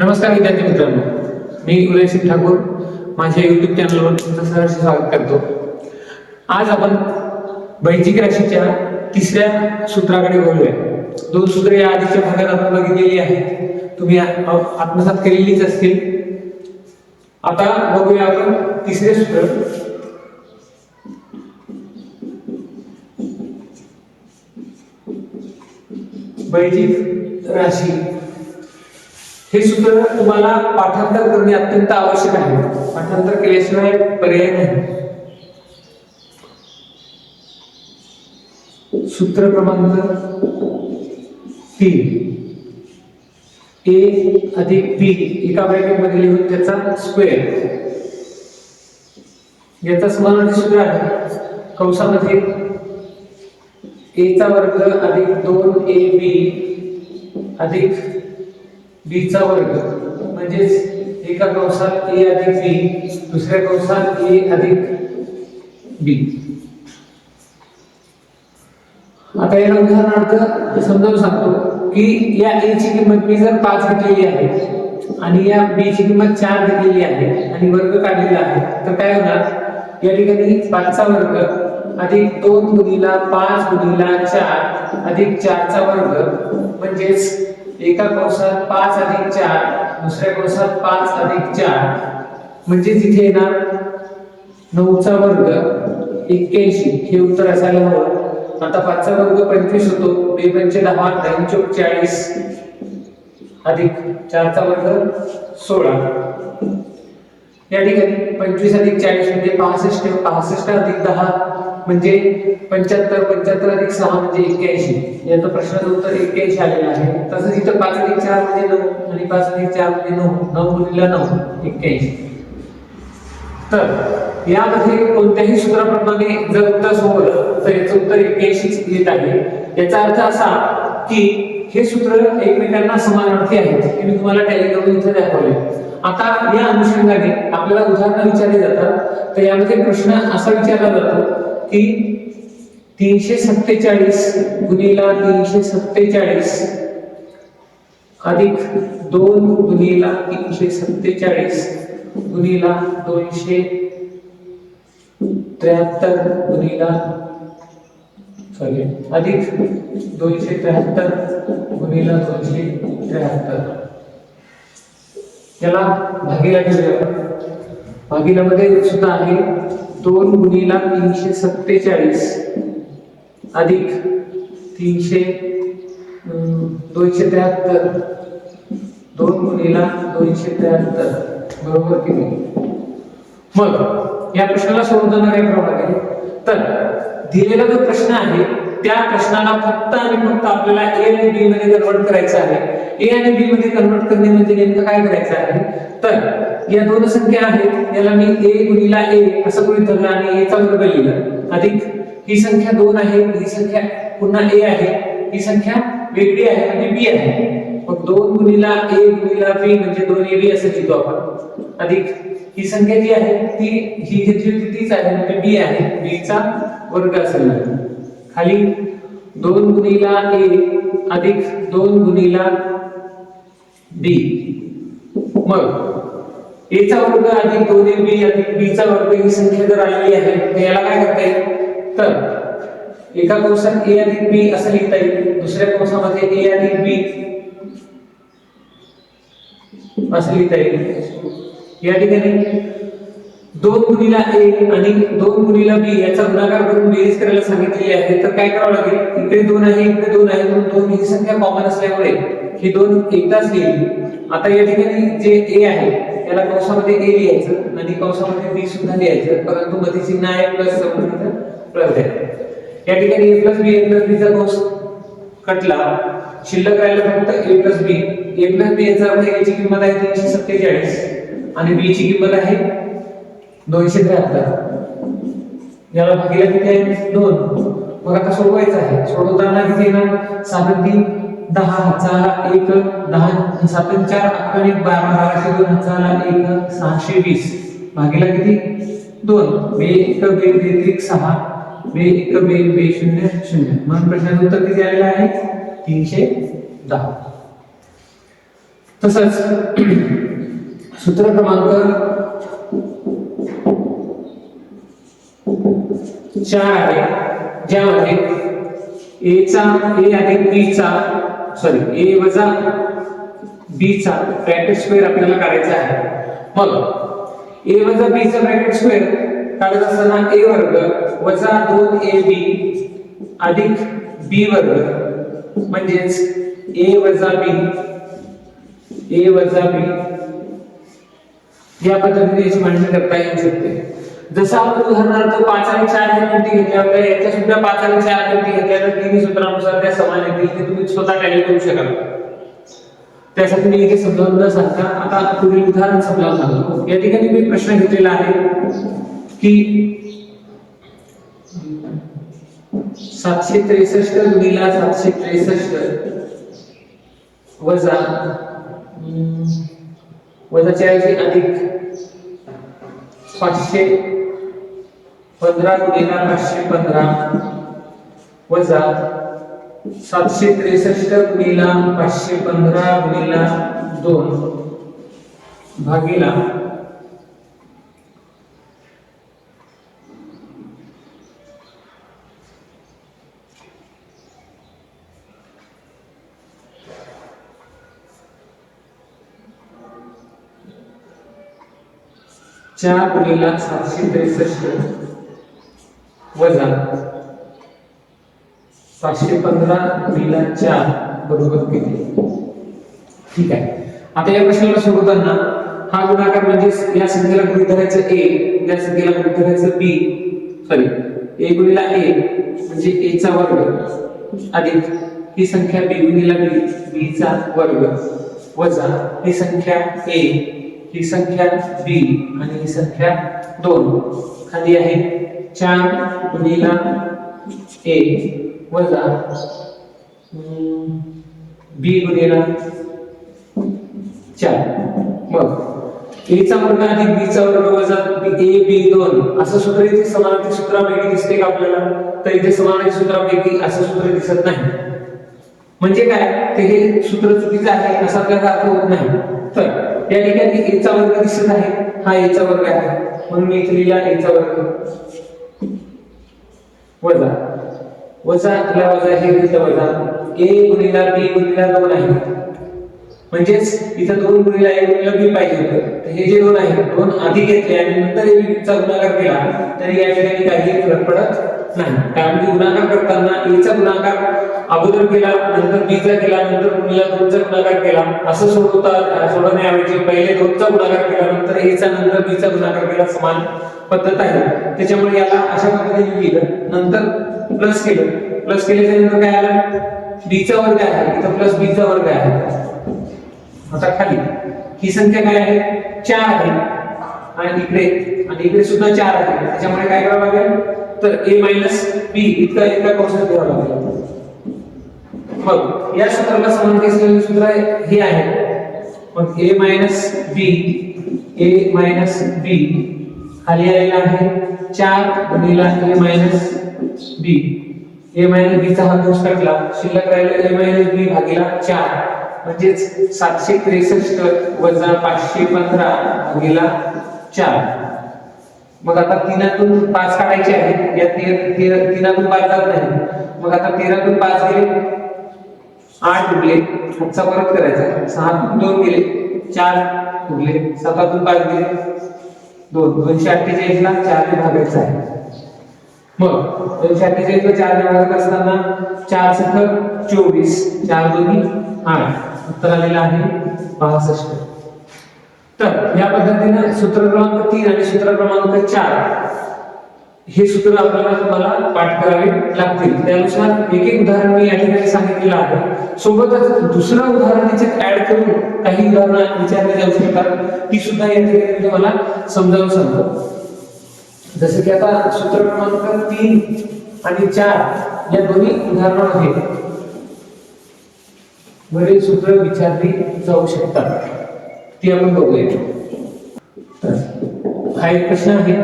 नमस्कार विद्यार्थी मित्रांनो. मी उदय सिंग ठाकूर. माझ्या युट्यूब चॅनलवर तुमचं सहर्ष स्वागत करतो. आज आपण बैजिक राशीच्या तिसऱ्या सूत्राकडे वळूया. दोन सूत्रे या आधीच्या भागात आपण बघितलेली आहेत. तुम्ही आत्मसात केलेलीच असतील. आता बघूया आपण तिसरे सूत्र. बैजिक राशी हे सूत्र तुम्हाला पाठांतर करणे अत्यंत आवश्यक आहे. पाठांतर केल्याशिवाय पर्याय नाही. सूत्र क्रमांक तीन. ए अधिक बी एका ब्रॅकेटमध्ये लिहून त्याचा स्क्वेअर. याचा समानार्थी सूत्र आहे. कंसामध्ये ए चा वर्ग अधिक दोन ए बी अधिक बी चा वर्ग. म्हणजेच एका कंसात ए अधिक बी दुसऱ्या कंसात ए अधिक बी. आता याला उदाहरणार्थ समजावून सांगतो की या ए ची किंमत मी जर पाच घेतलेली आहे आणि या बी ची किंमत चार घेतलेली आहे आणि वर्ग काढलेला आहे तर काय होणार? या ठिकाणी पाचचा वर्ग अधिक दोन गुणीला पाच गुणीला चार अधिक चारचा वर्ग म्हणजेच एका कंसात पाच अधिक चार दुसऱ्या कंसात पाच अधिक चार. म्हणजे तिथे येणार नऊचा वर्ग एक्क्याऐंशी. हे उत्तर असायला हवं. आता पाचचा वर्ग पंचवीस होतो. बे पंचे दहा दहा चौक चाळीस अधिक चारचा वर्ग सोळा. या ठिकाणी पंचवीस अधिक चाळीस म्हणजे पासष्ट पासष्ट अधिक दहा. म्हणजे पंच्याहत्तर पंच्याहत्तर अधिक सहा म्हणजे एक्क्याऐंशी. याचं प्रश्नाचं उत्तर एक्क्याऐंशी आलेलं आहे. तसंच इथं पाच अधिक चार म्हणजे नऊ आणि पाच अधिक चार म्हणजे नऊ. नऊ गुणिला नऊ एक्क्याऐंशी. तर यामध्ये कोणत्याही सूत्राप्रमाणे जर उत्तर सोडवलं तर याचं उत्तर एक्क्याऐंशीच येत आहे. याचा अर्थ असा की हे सूत्र एकमेकांना समानार्थी आहेत हे मी तुम्हाला टॅली इथे दाखवले आता या अनुषंगाने आपल्याला उदाहरणं विचारली जातात तर यामध्ये प्रश्न असा विचारला जातो की तीनशे सत्तेचाळीस गुणीला तीनशे सत्तेचाळीस अधिक दोन गुणीला तीनशे सत्तेचाळीस गुणीला दोनशे त्र्याहत्तर गुणिला सॉरी अधिक दोनशे त्र्याहत्तर गुणीला दोनशे त्र्याहत्तर. याला भागीला घेऊया आपण भागीलामध्ये सुद्धा आहे. दोन गुणीला तीनशे सत्तेचाळीस अधिक तीनशे दोनशे त्र्याहत्तर. दोन गुणीला दोनशे त्र्याहत्तर. बरोबर किती मग या प्रश्नाला सोडवणार आहे प्रमाणे तर दिलेला जो प्रश्न आहे त्या प्रश्नाला फक्त आणि फक्त आपल्याला ए आणि बी मध्ये कन्वर्ट करायचं आहे. ए आणि बी मध्ये कन्वर्ट करणे म्हणजे नेमकं काय करायचं आहे? तर या दोन संख्या आहेत याला मी ए गुणिला ए असं गृहित धरलं आणि एचा वर्ग लिहिलं. अधिक ही संख्या दोन आहे ही संख्या पुन्हा ए आहे ही संख्या वेगळी आहे म्हणजे बी आहे. मग दोन गुणिला ए गुणिला बी म्हणजे दोन ए बी असं लिहितो आपण. अधिक ही संख्या जी आहे ती ही घेतली होती तीच आहे म्हणजे बी आहे. बीचा वर्ग असेल. खाली दोन गुणिला ए अधिक दोन गुणिला बी मग ए चा वर्ग अधिक दोन ए बी अधिक बी चा वर्ग ही संख्या जर आलेली आहे तर याला काय करता येईल? तर एका कंसात ए अधिक बी असं लिहिता येईल. दुसऱ्या कंसामध्ये ए अधिक बी असं लिहिता येईल. या ठिकाणी दोन गुणीला ए आणि दोन गुणीला बी याचा गुणाकार करून बेरीज करायला सांगितलेली आहे. तर काय करावं लागेल? इकडे दोन आहे इकडे दोन आहे म्हणून दोन ही संख्या कॉमन असल्यामुळे ही दोन एकदाच लिहिली आता या ठिकाणी जे ए आहे त्याला कंसामध्ये ए लिहायचं आणि कंसामध्ये बी सुद्धा लिहायचं. परंतु मध्ये चिन्ह आहे प्लस प्लस आहे या ठिकाणी ए प्लस बी ए प्लस बीचा कंस कटला. शिल्लक राहिला फक्त ए प्लस बी ए प्लस बी याचा अर्थ याची किंमत आहे तीनशे सत्तेचाळीस आणि बी ची किंमत आहे दोनशे त्र्याहत्तर. याला भागीला किती आहे? दोन. मग आता सोडवायचं आहे. सोडवताना किती येणार तीन दहा हजार एक दहा सातन चार अकरा एक बारा बाराशे दोन हजार एक सहाशे वीस. भागीला किती? दोन. बे एक बे बेत्रिक सहा. बे एक बे बे शून्य शून्य. म्हणून प्रश्नाचं उत्तर किती आलेलं आहे? तीनशे दहा. तसंच सूत्र क्रमांक चार आहे. ज्यामध्ये ए चा ए अधिक बी चा सॉरी ए वजा बी चा ब्रॅकेट स्क्वेअर आपल्याला काढायचा आहे. मग ए वजा बी चा ब्रॅकेट स्क्वेअर काढत असताना ए वर्ग वजा दोन ए बी अधिक बी वर्ग म्हणजेच ए वजा बी ए वजा बी या पद्धतीने याची मांडणी करता येऊ शकते. जसं आपण उदाहरणार्थ पाच आणि चार ह्या किमती घेतल्या होत्या याच्या सुद्धा पाच आणि चार किमती घेतल्या तर तिन्ही सूत्रानुसार त्या समान येतील ते तुम्ही स्वतः टॅली करू शकाल. त्यासाठी मी इथे समजावून न सांगता. आता पुढील उदाहरण समजावून सांगतो. या ठिकाणी मी प्रश्न घेतलेला आहे की सातशे त्रेसष्ट गुणिला सातशे त्रेसष्ट वजा हम्म, वजा चारशे अधिक पाचशे पंधरा गुणिला पाचशे पंधरा वजा सातशे त्रेसष्ट गुणिला पाचशे पंधरा गुणिला दोन भागीला चार गुणिला सातशे त्रेसष्ट. वजा सातशे पंधरा गुणिला चार बरोबर किती? ठीक आहे. आता या प्रश्नाला सोडवताना हा गुणाकार म्हणजे या संख्येला गृहित धरायचं ए या संख्येला गृहित धरायचं बी सॉरी ए गुणिला ए म्हणजे ए चा वर्ग. अधिक ही संख्या बी गुणिला बी बी चा वर्ग. वजा ही संख्या ए ही संख्या बी आणि ही संख्या दोन. खाली आहे. चार गुणिला ए वजा बी गुणिला चार. मग ए चा वर्ग अधिक बी चा वर्ग वजा ए बी दोन. असं सूत्र इथे समानार्थी सूत्रापैकी दिसते का आपल्याला? तर इथे समानार्थी सूत्रापैकी असं सूत्र दिसत नाही. म्हणजे काय? ते हे सूत्र चुकीचं आहे असा आपल्याला अर्थ होत नाही. तर या ठिकाणी ए चा वर्ग दिसत आहे हा ए चा वर्ग आहे. म्हणून मी इथे लिहिला ए चा वर्ग. वजा. वजा इथला वजा हे घेतलं वजा. ए गुणिला बी गुणिला दोन आहे. म्हणजेच इथं दोन गुणिला ए गुणिला बी पाहिजे होतं. तर हे जे दोन आहे दोन आधी घेतले आणि नंतर ए बी चा गुणाकार केला तरी या ठिकाणी काही फरक पडत नाही. कारण की गुणाकार करताना ए चा गुणाकार अगोदर केला नंतर बी चा केला नंतर गुणिला दोनचा गुणाकार केला. असं सोडवता सोडवण्याऐवजी पहिले दोनचा गुणाकार केला नंतर ए चा नंतर बी चा गुणाकार केला समान पद्धत आहे. त्याच्यामुळे याला अशा पद्धतीने लिहिलं. नंतर प्लस केलं. प्लस केल्याच्यानंतर काय आलं? बी चा वर्ग आहे. इथं प्लस बी चा वर्ग आहे. आता खाली. ही संख्या काय आहे? चार आहे. आणि इकडे. आणि इकडे सुद्धा चार आहे. त्याच्यामुळे काय करावं लागेल? तर ए मायनस बी इतका इतका कंसात घ्यावं लागेल. मग या सूत्राला समांतर असलेले सूत्र हे आहे. मग ए मायनस बी ए मायनस बी खाली आलेला आहे. चार गुणिला ए मायनस बी ए मायनस बी चा हा दोष काढला शिल्लक राहिला ए मायनस बी भागीला चार. म्हणजेच सातशे त्रेसष्ट वजा पाचशे पंधरा भागीला चार. मग आता तीनातून पाच काढायचे आहे या तेर- तेर- तीनातून पाच जात नाही. मग आता तेरातून पाच गेले आठ उरले पुढचा परत करायचा. सहा दोन गेले चार उरले सातातून पाच गेले. दोन दोनशे अठ्ठेचाळीस ला चार ने भागायचं आहे. मग दोनशे अठ्ठेचाळीस ला चार ने भागत असताना चार सख चोवीस चार दोन्ही आठ. उत्तर आलेलं आहे पासष्ट तर या पद्धतीने सूत्र क्रमांक तीन आणि सूत्र क्रमांक चार हे सूत्र आपल्याला तुम्हाला पाठ करावे लागतील. त्यानुसार एक एक उदाहरण मी या ठिकाणी सांगितलेलं आहे. सोबतच दुसरं उदाहरण त्याच्यात ऍड करून काही उदाहरणं विचारले जाऊ शकतात ती सुद्धा या ठिकाणी तुम्हाला समजावून सांगतो. जसं की आता सूत्र क्रमांक तीन आणि चार या दोन्ही उदाहरणं आहेत वरील सूत्र विचारली जाऊ शकतात. ती आपण बघूया हा, एक प्रश्न आहे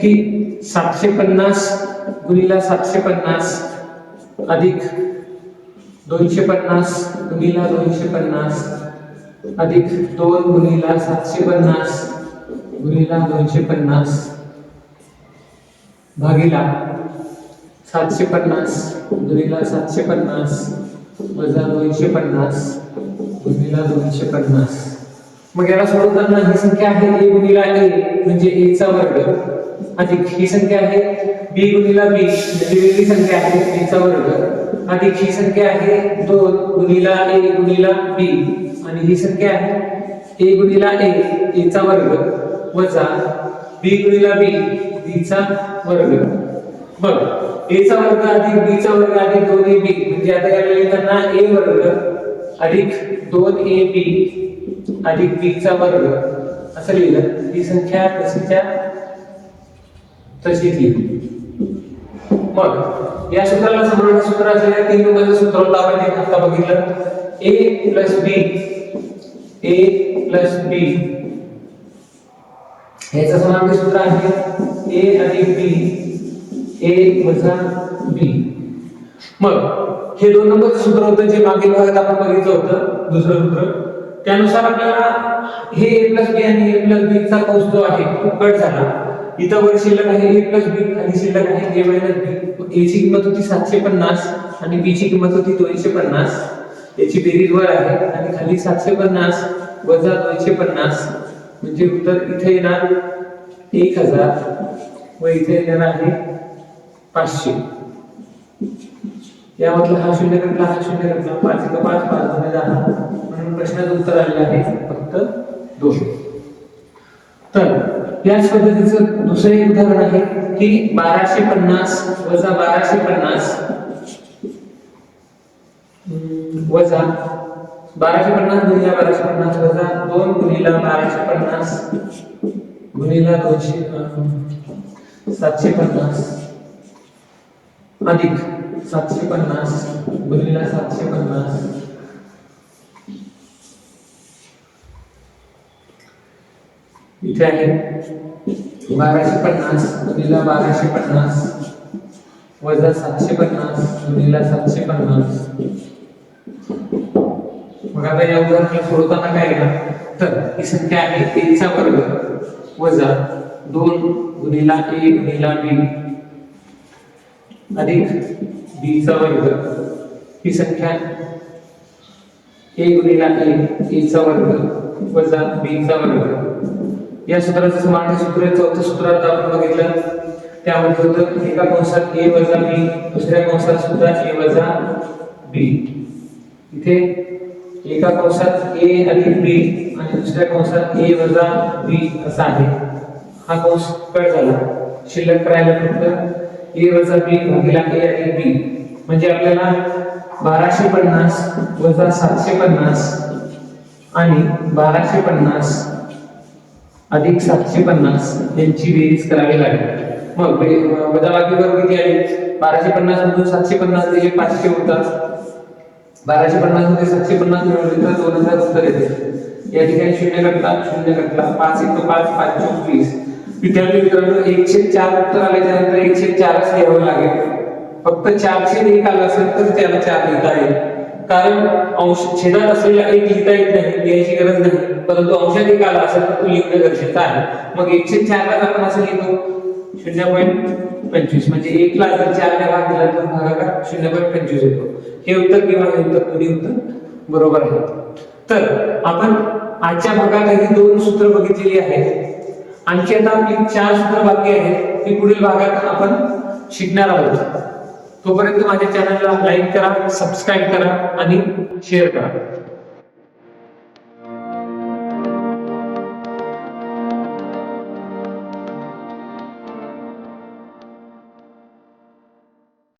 की सातशे पन्नास गुणिला सातशे पन्नास अधिक दोनशे पन्नास गुणिला दोनशे पन्नास अधिक दोन गुणिला सातशे पन्नास गुणिला दोनशे पन्नास भागीला सातशे पन्नास गुणिला सातशे पन्नास वजा दोनशे पन्नास गुणिला दोनशे पन्नास मग याला सोडवताना ही संख्या आहे ए गुणिला ए म्हणजे ए चा वर्ग. अधिक ही संख्या आहे बी गुणिला बी म्हणजे वेगळी संख्या आहे बी चा वर्ग. अधिक ही संख्या आहे दोन गुणिला ए गुणिला बी आणि ही संख्या आहे ए गुणिला ए ए चा वर्ग वजा बी गुणिला बी बी चा वर्ग. बघ ए चा वर्ग अधिक बी चा वर्ग अधिक दोन ए बी म्हणजे आता याला लिहिताना ए वर्ग अधिक दोन ए बी अधिक बी वर्ग असं लिहिलं. ही संख्या तशीच्या तशीच लिहिली. मग या सूत्राला समान सूत्र असलेल्या तीन नंबरचं सूत्र होतं आपण एक आता बघितलं. ए प्लस बी ए प्लस बी याचं समांतर सूत्र आहे ए अधिक बी ए वजा बी मग हे दोन नंबरचं सूत्र होतं जे मागील भागात आपण बघितलं होतं दुसरं सूत्र. त्यानुसार आपल्याला हे ए प्लस बी आणि ए प्लस बी चा कौश जो आहे तो कट झाला. इथं वर शिल्लक आहे ए प्लस बी खाली शिल्लक आहे ए मायनस बी ए ची किंमत होती सातशे पन्नास आणि बी ची किंमत होती दोनशे पन्नास. याची बेरीज वर आहे आणि खाली सातशे पन्नास वजा दोनशे पन्नास. म्हणजे उत्तर इथे येणार एक हजार. व इथे येणार आहे पाचशे. यामधला हा शून्य घटला हा शून्य घटला. पाच एक पाच पाच दोन दहा म्हणून प्रश्नाचं उत्तर आलेलं आहे फक्त दोन तर याच पद्धतीचं दुसरं एक उदाहरण आहे की बाराशे पन्नास वजा बाराशे पन्नास वजा बाराशे पन्नास गुणिला बाराशे पन्नास वजा दोन गुणिला बाराशे पन्नास गुणिला दोनशे सातशे पन्नास अधिक सातशे पन्नास गुणिला सातशे पन्नास. इथे आहे. बाराशे पन्नास गुणिला बाराशे पन्नास वजा सातशे पन्नास गुणिला सातशे पन्नास. मग आता या उदाहरणाला सोडवताना काय येणार तर ही संख्या आहे एकचा वर्ग. वजा दोन गुणिला ए गुणिला बी. अधिक बी चा वर्ग. ही संख्या ए गुणिला ए ए चा वर्ग. वजा बी चा वर्ग. या सूत्राचं समान सूत्र आहे. चौथं सूत्र आपण बघितलं. त्यामध्ये होतं एका कंसात ए वजा बी दुसऱ्या कंसात सुद्धा ए वजा बी. इथे एका कंसात ए अधिक बी आणि दुसऱ्या कंसात ए वजा बी असा आहे. हा कंस कट झाला. शिल्लक करायला फक्त ए वजा बी भागीला ए अधिक बी. म्हणजे आपल्याला बाराशे पन्नास वजा सातशे पन्नास आणि बाराशे पन्नास अधिक सातशे पन्नास यांची बेरीज करावी लागेल. मग बे- किती आहे? बाराशे पन्नास मधून सातशे पन्नास दिले पाचशे होतात बाराशे पन्नासमध्ये सातशे पन्नास मिळवले तर दोन हजार उत्तर येते. या ठिकाणी शून्य घटला शून्य घटला. पाच एक पाच पाच चौक वीस विद्यार्थी मित्रांनो एकशे चार उत्तर आल्याच्यानंतर एकशे चारच लिहावं लागेल. फक्त चारशे एक आलं असेल तर त्याला चार लिहिता येईल. कारण अंश छेदात असलेला एक लिहिता येत नाही लिहायची गरज नाही. परंतु अंशात एक आला असेल तर तो लिहिणं गरजेचं आहे. मग एकशे चारला आपण असं लिहितो. शून्य पॉईंट पंचवीस. म्हणजे एक ला जर चारने भाग दिला तर भागाकार शून्य पॉईंट पंचवीस येतो. हे उत्तर किंवा हे उत्तर? दोन्ही उत्तर बरोबर आहे. तर आपण आजच्या भागात ही दोन सूत्र बघितलेली आहेत. आणखी आता आपली चार सूत्र बाकी आहेत. ती पुढील भागात आपण शिकणार आहोत. तोपर्यंत माझ्या चॅनलला लाईक करा सबस्क्राईब करा आणि शेअर करा.